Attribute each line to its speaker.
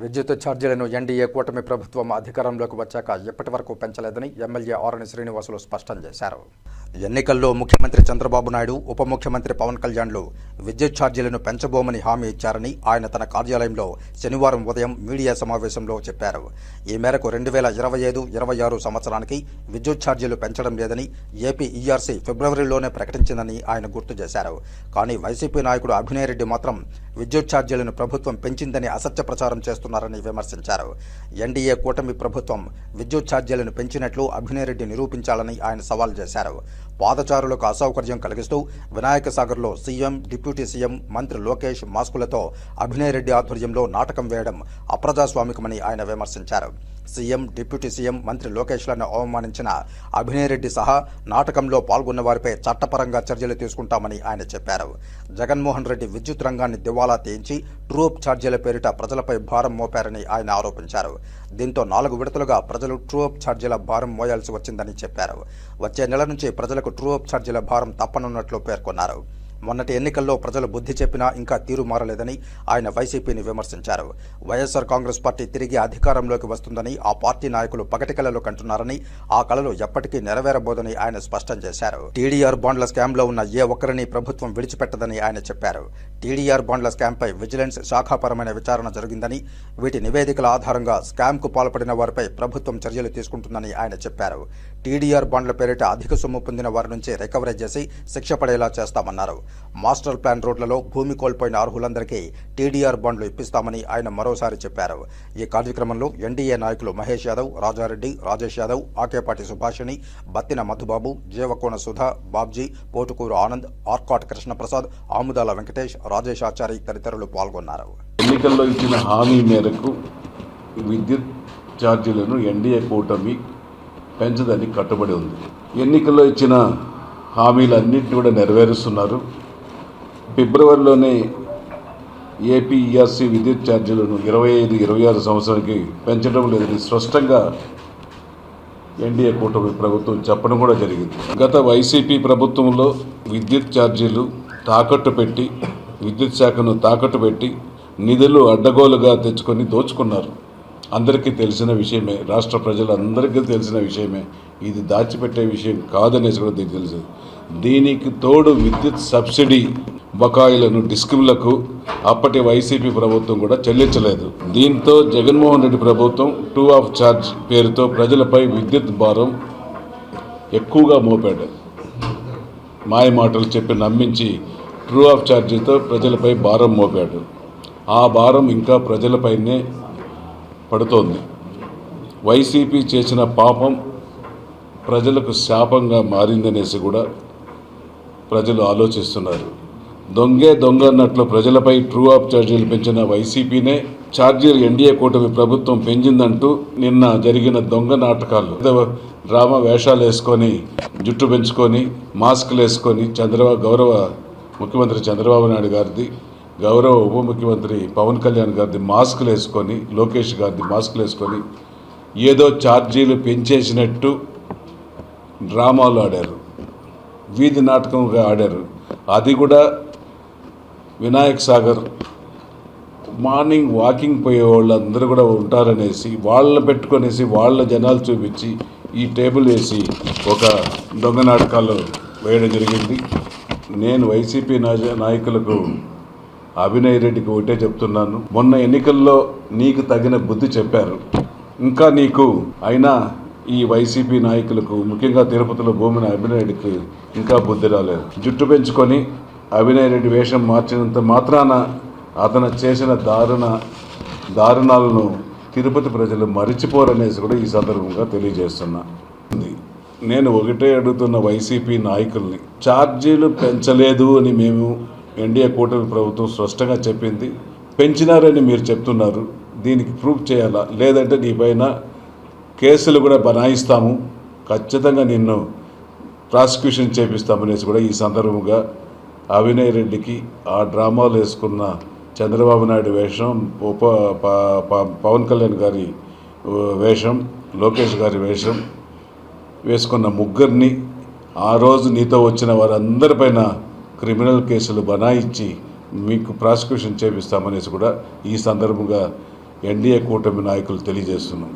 Speaker 1: విద్యుత్ ఛార్జీలను ఎన్డీఏ కూటమి ప్రభుత్వం అధికారంలోకి వచ్చాక ఇప్పటి వరకు పెంచలేదని ఎమ్మెల్యే ఆరణి శ్రీనివాసులు స్పష్టం చేశారు. ఎన్నికల్లో ముఖ్యమంత్రి చంద్రబాబు నాయుడు ఉప ముఖ్యమంత్రి పవన్ కళ్యాణ్లు విద్యుత్ ఛార్జీలను పెంచబోమని హామీ ఇచ్చారని ఆయన తన కార్యాలయంలో శనివారం ఉదయం మీడియా సమావేశంలో చెప్పారు. ఈ మేరకు రెండు వేల ఇరవై ఐదు ఇరవై ఆరు సంవత్సరానికి విద్యుత్ ఛార్జీలు పెంచడం లేదని ఏపీ ఈఆర్సీ ఫిబ్రవరిలోనే ప్రకటించిందని ఆయన గుర్తు చేశారు. కానీ వైసీపీ నాయకుడు అభినయరెడ్డి మాత్రం విద్యుత్ ఛార్జీలను ప్రభుత్వం పెంచిందని అసత్య ప్రచారం చేస్తున్నారని విమర్శించారు. ఎన్డీఏ కూటమి ప్రభుత్వం విద్యుత్ ఛార్జీలను పెంచినట్లు అభినయరెడ్డి నిరూపించాలని ఆయన సవాల్ చేశారు. పాదచారులకు అసౌకర్యం కలిగిస్తూ వినాయక సాగర్లో సీఎం డిప్యూటీ సీఎం మంత్రి లోకేష్ మాస్కులతో అభినయ్ రెడ్డి ఆధ్వర్యంలో నాటకం వేయడం అప్రజాస్వామికమని ఆయన విమర్శించారు. సీఎం డిప్యూటీ సీఎం మంత్రి లోకేష్లను అవమానించిన అభినయ్ రెడ్డి సహా నాటకంలో పాల్గొన్న వారిపై చట్టపరంగా చర్యలు తీసుకుంటామని ఆయన చెప్పారు. జగన్మోహన్ రెడ్డి విద్యుత్ రంగాన్ని దివాలా తీయించి ట్రూప్ ఛార్జీల పేరిట ప్రజలపై భారం మోపారని ఆయన ఆరోపించారు. దీంతో నాలుగు విడతలుగా ప్రజలు ట్రూప్ ఛార్జీల భారం మోయాల్సి వచ్చిందని చెప్పారు. వచ్చే నెల నుంచి ప్రజలకు ట్రూఅప్ ఛార్జీల భారం తప్పనున్నట్లు పేర్కొన్నారు. మొన్నటి ఎన్నికల్లో ప్రజలు బుద్ధి చెప్పినా ఇంకా తీరు మారలేదని ఆయన వైసీపీని విమర్శించారు. వైఎస్ఆర్ కాంగ్రెస్ పార్టీ తిరిగి అధికారంలోకి వస్తుందని ఆ పార్టీ నాయకులు పగటి కళలు కంటున్నారని ఆ కళలు ఎప్పటికీ నెరవేరబోదని ఆయన స్పష్టం చేశారు. టీడీఆర్ బాండ్ల స్కామ్లో ఉన్న ఏ ఒక్కరిని ప్రభుత్వం విడిచిపెట్టదని ఆయన చెప్పారు. టీడీఆర్ బాండ్ల స్కామ్పై విజిలెన్స్ శాఖాపరమైన విచారణ జరిగిందని వీటి నివేదికల ఆధారంగా స్కామ్కు పాల్పడిన వారిపై ప్రభుత్వం చర్యలు తీసుకుంటుందని ఆయన చెప్పారు. టీడీఆర్ బాండ్ల పేరిట అధిక సొమ్ము పొందిన వారి నుంచి రికవరీ చేసి శిక్ష పడేలా చేస్తామన్నారు. మాస్టర్ ప్లాన్ రోడ్లలో భూమి కోల్పోయిన అర్హులందరికీ టీడీఆర్ బాండ్లు ఇప్పిస్తామని ఆయన మరోసారి చెప్పారు. ఈ కార్యక్రమంలో ఎన్డీఏ నాయకులు మహేష్ యాదవ్ రాజారెడ్డి రాజేష్ యాదవ్ ఆకేపాటి సుభాషిణి బత్తిన మధుబాబు జీవకోణ సుధా బాబ్జీ పోటుకూరు ఆనంద్ ఆర్కాట్ కృష్ణప్రసాద్ ఆముదాల వెంకటేష్ రాజేష్ ఆచారి తదితరులు పాల్గొన్నారు.
Speaker 2: ఎన్నికల్లో ఇచ్చిన హామీ మేరకు విద్యుత్ ఛార్జీలను ఎన్డీఏ కూటమి పెంచదని కట్టుబడి ఉంది. ఎన్నికల్లో ఇచ్చిన హామీలన్నింటినీ కూడా నెరవేరుస్తున్నారు. ఫిబ్రవరిలోనే ఏపీఈఆర్సీ విద్యుత్ ఛార్జీలను ఇరవై ఐదు ఇరవై ఆరు సంవత్సరానికి పెంచడం లేదని స్పష్టంగా ఎన్డీఏ కూటమి ప్రభుత్వం చెప్పడం కూడా జరిగింది. గత వైసీపీ ప్రభుత్వంలో విద్యుత్ ఛార్జీలు తాకట్టు పెట్టి విద్యుత్ శాఖను తాకట్టు పెట్టి నిధులు అడ్డగోలుగా తెచ్చుకొని దోచుకున్నారు. అందరికీ తెలిసిన విషయమే రాష్ట్ర ప్రజలందరికీ తెలిసిన విషయమే. ఇది దాచిపెట్టే విషయం కాదనేసి కూడా దీనికి తెలుసు దీనికి తోడు విద్యుత్ సబ్సిడీ బకాయిలను డిస్కిమ్లకు అప్పటి వైసీపీ ప్రభుత్వం కూడా చెల్లించలేదు. దీంతో జగన్మోహన్ రెడ్డి ప్రభుత్వం టూ ఆఫ్ ఛార్జ్ పేరుతో ప్రజలపై విద్యుత్ భారం ఎక్కువగా మోపాడు. మాయ మాటలు చెప్పి నమ్మించి ట్రూ ఆఫ్ ఛార్జీతో ప్రజలపై భారం మోపాడు. ఆ భారం ఇంకా ప్రజలపైనే పడుతోంది. వైసీపీ చేసిన పాపం ప్రజలకు శాపంగా మారిందనేసి కూడా ప్రజలు ఆలోచిస్తున్నారు. దొంగే దొంగ అన్నట్లు ప్రజలపై ట్రూ ఆఫ్ ఛార్జీలు పెంచిన వైసీపీనే ఛార్జీలు ఎన్డీఏ కూటమి ప్రభుత్వం పెంచిందంటూ నిన్న జరిగిన దొంగ నాటకాలు డ్రామా వేషాలు వేసుకొని జుట్టు పెంచుకొని మాస్కులు వేసుకొని చంద్రబాబు గౌరవ ముఖ్యమంత్రి చంద్రబాబు నాయుడు గారిది గౌరవ ఉప ముఖ్యమంత్రి పవన్ కళ్యాణ్ గారిది మాస్కులు వేసుకొని లోకేష్ గారిది మాస్కులు వేసుకొని ఏదో ఛార్జీలు పెంచేసినట్టు డ్రామాలు ఆడారు. వీధి నాటకంగా ఆడారు. అది కూడా వినాయక్ సాగర్ మార్నింగ్ వాకింగ్ పోయే వాళ్ళందరూ కూడా ఉంటారనేసి వాళ్ళని పెట్టుకొనేసి వాళ్ళ జనాలు చూపించి ఈ టేబుల్ వేసి ఒక దొంగ నాటకాలు వేయడం జరిగింది. నేను వైసీపీ నాయకులకు అభినయ్ రెడ్డికి ఒకటే చెప్తున్నాను. మొన్న ఎన్నికల్లో నీకు తగిన బుద్ధి చెప్పారు. ఇంకా నీకు అయినా ఈ వైసీపీ నాయకులకు ముఖ్యంగా తిరుపతిలో భూమిని అభినయ్ రెడ్డికి ఇంకా బుద్ధి రాలేదు. జుట్టు పెంచుకొని అభినయ్ రెడ్డి వేషం మార్చినంత మాత్రాన అతను చేసిన దారుణ దారుణాలను తిరుపతి ప్రజలు మరిచిపోరనేసి కూడా ఈ సందర్భంగా తెలియజేస్తున్నా. ఉంది. నేను ఒకటే అడుగుతున్న వైసీపీ నాయకుల్ని ఛార్జీలు పెంచలేదు అని మేము ఎన్డీఏ కూటమి ప్రభుత్వం స్పష్టంగా చెప్పింది. పెంచినారని మీరు చెప్తున్నారు. దీనికి ప్రూఫ్ చేయాలా? లేదంటే నీ పైన కేసులు కూడా బనాయిస్తాము. ఖచ్చితంగా నిన్ను ప్రాసిక్యూషన్ చేపిస్తామనేసి కూడా ఈ సందర్భంగా అవినయ్ రెడ్డికి ఆ డ్రామాలు వేసుకున్న చంద్రబాబు నాయుడు వేషం ఉప ప- పవన్ కళ్యాణ్ గారి వేషం లోకేష్ గారి వేషం వేసుకున్న ముగ్గురిని ఆ రోజు నీతో వచ్చిన వారందరిపైన క్రిమినల్ కేసులు బనాయించి మీకు ప్రాసిక్యూషన్ చేపిస్తామనేసి కూడా ఈ సందర్భంగా ఎన్డీఏ కూటమి నాయకులు తెలియజేస్తున్నాం.